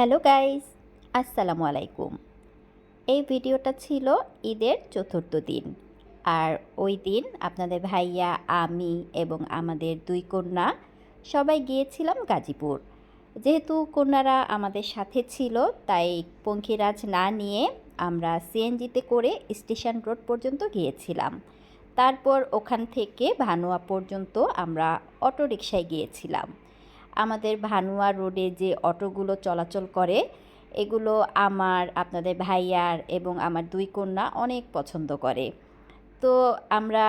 Hello guys, আসসালামু আলাইকুম। এই ভিডিওটা ছিল ঈদের চতুর্থ দিন। আর ওই দিন আপনাদের ভাইয়া, আমি এবং আমাদের দুই কন্যা সবাই গিয়েছিলাম গাজীপুর। যেহেতু কন্যারা আমাদের সাথে ছিল, তাই পঙ্খিরাজ না নিয়ে আমরা সিএনজিতে করে স্টেশন রোড পর্যন্ত গিয়েছিলাম। তারপর ওখান থেকে ভানুয়া পর্যন্ত আমরা অটো রিকশায় গিয়েছিলাম। আমাদের ভানুয়া রোডে যে অটোগুলো চলাচল করে এগুলো আমার আপনাদের ভাইয়ার এবং আমার দুই কন্যা অনেক পছন্দ করে। তো আমরা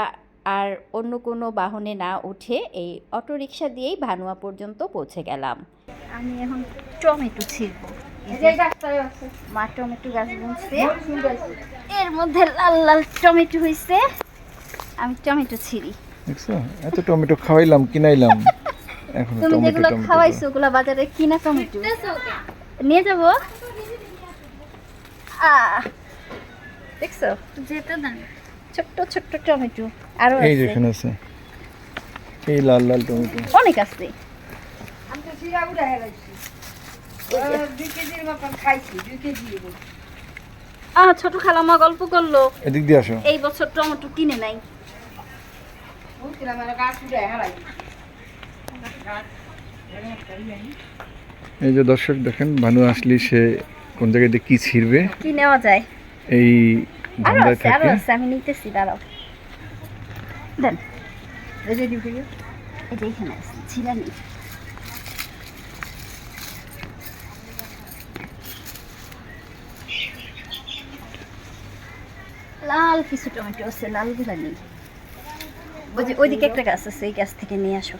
আর অন্য কোনো বাহনে না উঠে এই অটো রিক্সা দিয়েই ভানুয়া পর্যন্ত পৌঁছে গেলাম। আমি এখন টমেটো ছিড়ব। মা টমেটো গাছ বুনছে। এর মধ্যে লাল লাল টমেটো হয়েছে আমি টমেটো ছিঁড়ি। দেখছ? এত টমেটো খাওয়াইলাম কিনাইলাম। এখন তুমি টমেটো যেগুলো খাওয়াইছো ওগুলো বাজারে কিনা টমেটো? নিয়ে যাব? আহ, দেখছ? যেতে দেন। ছোট্ট ছোট্ট টমেটো আরও এই যেখানে আছে। এই লাল লাল টমেটো। অনেক আছে। আমি তো সিরা উড়ে হেলাইছি দুই কেজির মতন খাইছি দুই কেজি আহ ছোট খালামা গল্প করল। এদিক দিয়ে আসো। এই বছর টমেটো কিনে নাই। গাছ উড়ে এই যে দর্শক দেখেন ভানু আসলি সে কোন জায়গায় দিয়ে কি ছিড়বে? কি নেওয়া যায়? এই ধান্দায় থাকে। আমি নিতেছি দাঁড়াও। দেন। এই যে দিকে এই যে এখানে ছিলা নেই। লাল কিছু টমেটো আছে লালগুলা নেই। ওই যে ওইদিকে একটা গাছ আছে এই গাছ থেকে নিয়ে আসো।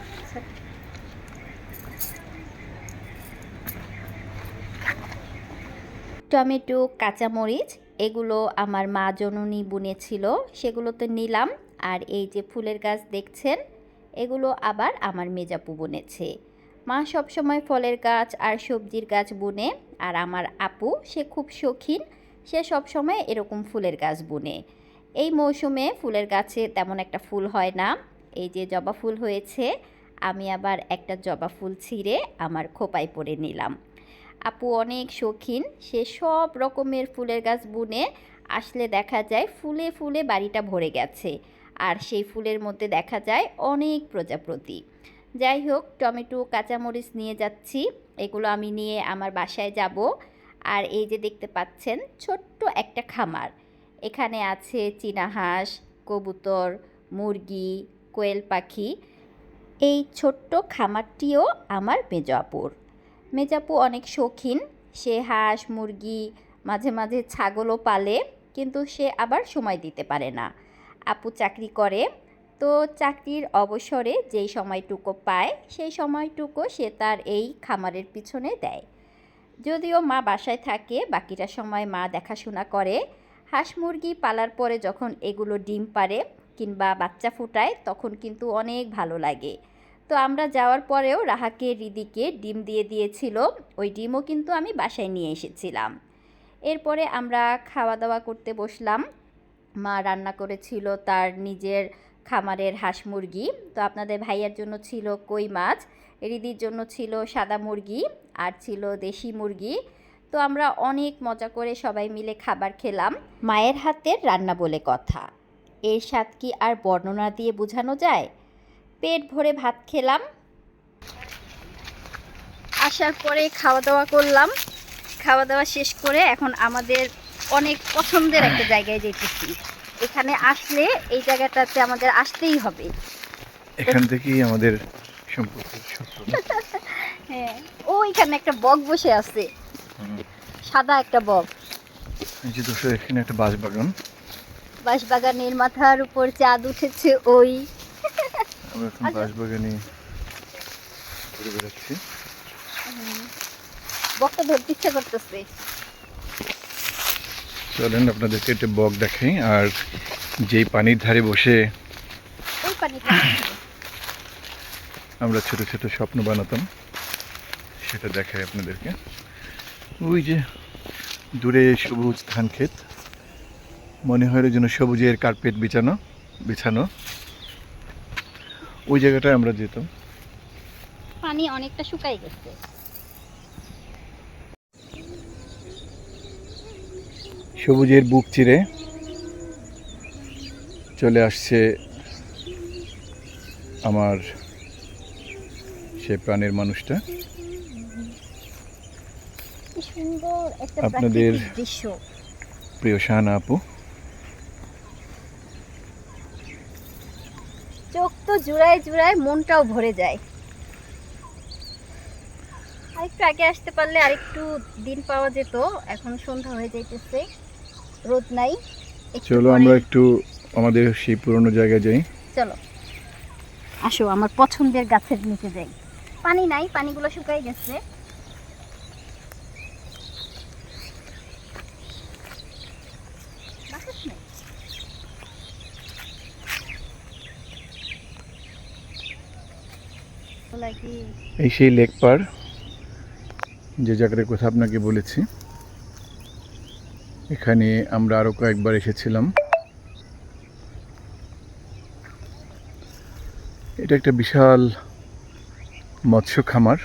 টমেটো, কাঁচামরিচ, এগুলো আমার মা জননী বুনেছিল সেগুলো তো নিলাম। আর এই যে ফুলের গাছ দেখছেন, এগুলো আবার আমার মেজাপু বুনেছে। মা সবসময় ফলের গাছ আর সবজির গাছ বুনে, আর আমার আপু, সে খুব শৌখিন, সে সবসময় এরকম ফুলের গাছ বুনে। এই মৌসুমে ফুলের গাছে তেমন একটা ফুল হয় না। এই যে জবা ফুল হয়েছে, আমি আবার একটা জবা ফুল ছিঁড়ে আমার খোপায় পরে নিলাম। আপু অনেক শৌখিন। সে সব রকমের ফুলের গাছ বুনে আসলে দেখা যায় ফুলে ফুলে বাড়িটা ভরে গেছে। আর সেই ফুলের মধ্যে দেখা যায় অনেক প্রজাপতি। যাই হোক, টমেটো, কাঁচামরিচ নিয়ে যাচ্ছি। এগুলো আমি নিয়ে আমার বাসায় যাব। আর এই যে দেখতে পাচ্ছেন, ছোট্ট একটা খামার। এখানে আছে চীনা হাঁস, কবুতর, মুরগি, কোয়েল পাখি। এই ছোট্ট খামারটিও আমার মেজো মেজাপু অনেক শৌখিন। সে হাঁস, মুরগি, মাঝে মাঝে ছাগলও পালে, কিন্তু সে আবার সময় দিতে পারে না। আপু চাকরি করে, তো চাকরির অবসরে যেই সময়টুকু পায়, সেই সময়টুকু সে তার এই খামারের পিছনে দেয়। যদিও মা বাসায় থাকে বাকিটা সময় মা দেখাশোনা করে। হাঁস, মুরগি পালার পরে যখন এগুলো ডিম পারে কিংবা বাচ্চা ফুটায়, তখন কিন্তু অনেক ভালো লাগে। তো আমরা যাওয়ার পরেও রাহাকে, রিদিকে ডিম দিয়ে দিয়েছিল। ওই ডিমও কিন্তু আমি বাসায় নিয়ে এসেছিলাম। এরপরে আমরা খাওয়া দাওয়া করতে বসলাম। মা রান্না করেছিল তার নিজের খামারের হাঁস মুরগি। তো আপনাদের ভাইয়ার জন্য ছিল কই মাছ, রিদির জন্য ছিল সাদা মুরগি আর ছিল দেশি মুরগি। তো আমরা অনেক মজা করে সবাই মিলে খাবার খেলাম। মায়ের হাতের রান্না বলে কথা। এর স্বাদ কি আর বর্ণনা দিয়ে বোঝানো যায়? পেট ভরে ভাত খেলাম। আসার পরে খাওয়া দাওয়া করলাম। খাওয়া দাওয়া শেষ করে এখন আমাদের অনেক পছন্দের একটা জায়গায় যেতেছি। এখানে আসলে এই জায়গাটাতে আমাদের আসতেই হবে। এখান থেকেই আমাদের সম্পর্ক সূত্র। হ্যাঁ ওইখানে একটা বক বসে আছে। সাদা একটা বক। এই যে দর্শক এখানে একটা বাঁশ বাগান বাঁশবাগানের মাথার উপর চাঁদ উঠেছে ওই আমরা এখন আচ্ছা। বাঁশ ঘুরে বেড়াচ্ছি। বকটা ধরতে ইচ্ছা করতেছে। চলেন আপনাদেরকে একটা বক দেখাই আর যেই পানির ধারে বসে আমরা ছোট ছোট স্বপ্ন বানাতাম সেটা দেখাই আপনাদেরকে। ওই যে দূরে সবুজ ধান ক্ষেত মনে হয় ওই জন্য সবুজের কার্পেট বিছানো বিছানো। ওই জায়গাটায় আমরা যেতাম। পানি অনেকটা শুকাই গেছে। সবুজের বুক চিরে চলে আসছে আমার সে প্রাণের মানুষটা। আপনাদের প্রিয় শাহানা আপু। জুড়ায় জুড়ায় মনটাও ভরে যায়। আরেকটু আগে আসতে পারলে আরেকটু দিন পাওয়া যেত এখন সন্ধ্যা হয়ে যাইতেছে রোদ নাই চলো আমরা একটু আমাদের সেই পুরনো জায়গায় যাই। চলো। আসো আমার পছন্দের গাছের নিচে যাই। পানি নাই পানিগুলো শুকাই গেছে। বাতাস নেই। বলা কি এই সেই লেক পার যে জায়গাটার কথা আপনাকে বলেছি। এখানে আমরা আরও কয়েকবার এসেছিলাম। এটা একটা বিশাল মৎস্য খামার।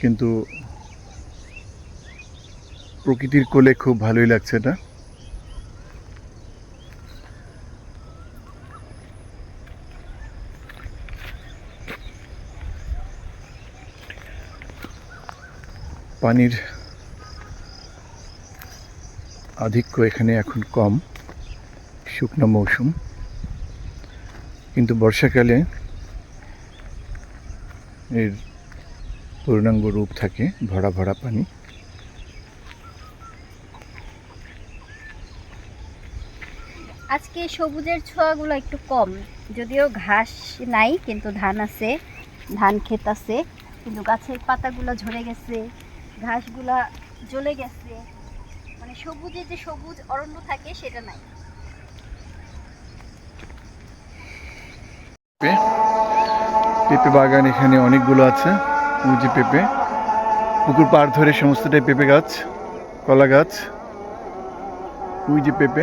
কিন্তু প্রকৃতির কোলে খুব ভালোই লাগছে এটা। পানির আধিক্য এখানে এখন কম, শুকনো মৌসুম। কিন্তু বর্ষাকালে এর পূর্ণাঙ্গ রূপ থাকে ভরা ভরা পানি। আজকে সবুজের ছোঁয়াগুলো একটু কম, যদিও ঘাস নাই, কিন্তু ধান আছে, ধান ক্ষেত আছে, কিন্তু গাছের পাতাগুলো ঝরে গেছে। ঘাসগুলা জ্বলে গেছে। মানে সবুজে যে সবুজ অরণ্য থাকে, সেটা নাই। পেঁপে। বাগান এখানে অনেকগুলো আছে। যে পেঁপে। পুকুর পাড় ধরে সমস্তটাই পেঁপে গাছ, কলা গাছ। যে পেঁপে।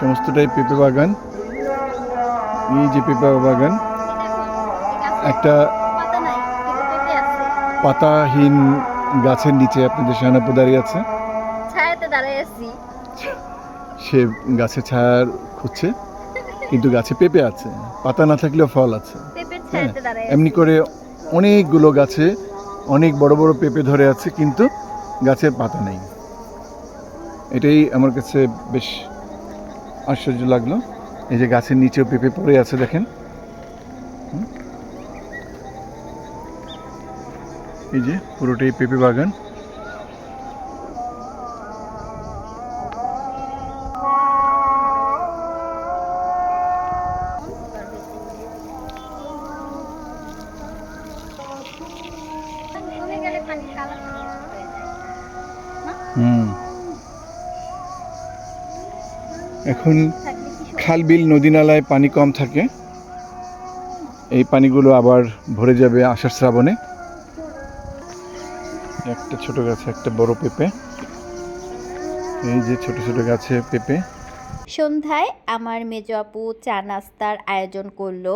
সমস্তটাই পেঁপে বাগান। এই যে পেঁপে বাগান। একটা পাতাহীন গাছের নিচে আপনাদের সানাপু দাঁড়িয়ে আছে। ছায়াতে দাঁড়ায় আছি। সে গাছে ছায়ার খুঁজছে কিন্তু গাছে পেঁপে আছে। পাতা না থাকলেও ফল আছে। এমনি করে অনেকগুলো গাছে অনেক বড় বড় পেঁপে ধরে আছে কিন্তু গাছের পাতা নেই। এটাই আমার কাছে বেশ আশ্চর্য লাগল। এই যে গাছের নিচেও পেঁপে পড়ে আছে দেখেন। এই যে, পুরোটাই পেঁপে বাগান। হুম। এখন। খাল বিল নদী নালায় পানি কম থাকে। এই পানিগুলো আবার ভরে যাবে আষাঢ় শ্রাবণে। একটা ছোট গাছে একটা বড় পেঁপে। এই যে ছোট ছোট গাছে পেঁপে। সন্ধ্যায় আমার মেজো আপু চা নাস্তার আয়োজন করল।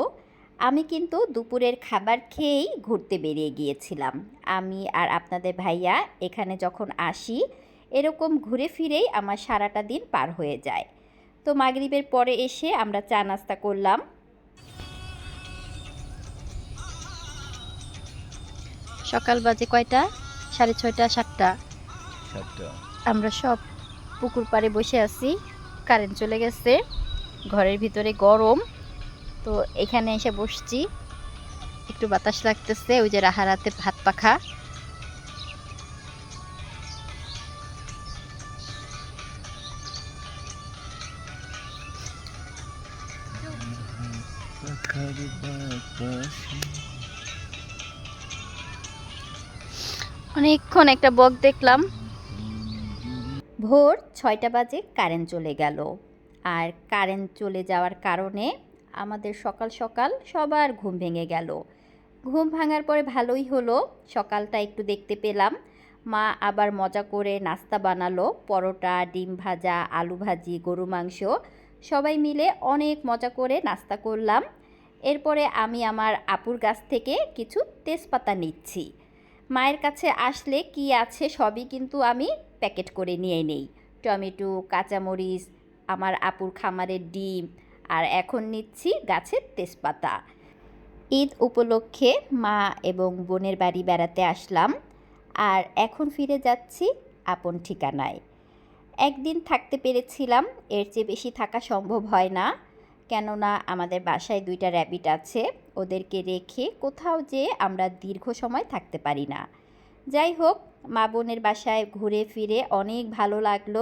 আমি কিন্তু দুপুরের খাবার খেয়েই ঘুরতে বেরিয়ে গিয়েছিলাম। আমি আর আপনাদের ভাইয়া এখানে যখন আসি এরকম ঘুরে ফিরেই আমার সারাটা দিন পার হয়ে যায়। তো মাগরিবের পরে এসে আমরা চা নাস্তা করলাম। সকাল বাজে কয়টা? সাড়ে ছয়টা সাতটা। আমরা সব পুকুর পাড়ে বসে আছি কারেন্ট চলে গেছে ঘরের ভিতরে গরম। তো এখানে এসে বসছি একটু বাতাস লাগতেছে ওই যে রাহারাতে ভাত পাখা। অনেকক্ষণ একটা বক দেখলাম। ভোর ছয়টা বাজে কারেন্ট চলে গেল। আর কারেন্ট চলে যাওয়ার কারণে আমাদের সকাল সকাল সবার ঘুম ভেঙে গেল। ঘুম ভাঙার পরে ভালোই হলো, সকালটা একটু দেখতে পেলাম। মা আবার মজা করে নাস্তা বানালো, পরোটা, ডিম ভাজা, আলু ভাজি, গরু মাংস, সবাই মিলে অনেক মজা করে নাস্তা করলাম। এরপরে আমি আমার আপুর গাছ থেকে কিছু তেজপাতা নিচ্ছি। মায়ের কাছে আসলে কি আছে সবই কিন্তু আমি প্যাকেট করে নিয়ে নেই। টমেটো, কাঁচামরিচ, আমার আপুর খামারের ডিম আর এখন নিচ্ছি গাছের তেজপাতা। ঈদ উপলক্ষে মা এবং বোনের বাড়ি বেড়াতে আসলাম আর এখন ফিরে যাচ্ছি আপন ঠিকানায়। একদিন থাকতে পেরেছিলাম, এর চেয়ে বেশি থাকা সম্ভব হয় না। কেননা আমাদের বাসায় দুইটা র্যাবিট আছে, ওদেরকে রেখে কোথাও যে আমরা দীর্ঘ সময় থাকতে পারি না। যাই হোক, মা বোনের বাসায় ঘুরে ফিরে অনেক ভালো লাগল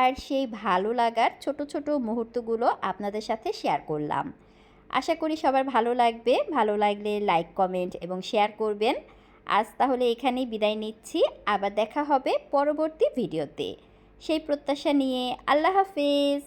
আর সেই ভালো লাগার ছোট ছোট মুহূর্তগুলো আপনাদের সাথে শেয়ার করলাম। আশা করি সবার ভালো লাগবে, ভালো লাগলে লাইক কমেন্ট এবং শেয়ার করবেন। আজ তাহলে এখানেই বিদায় নিচ্ছি, আবার দেখা হবে পরবর্তী ভিডিওতে সেই প্রত্যাশা নিয়ে আল্লাহ হাফেজ।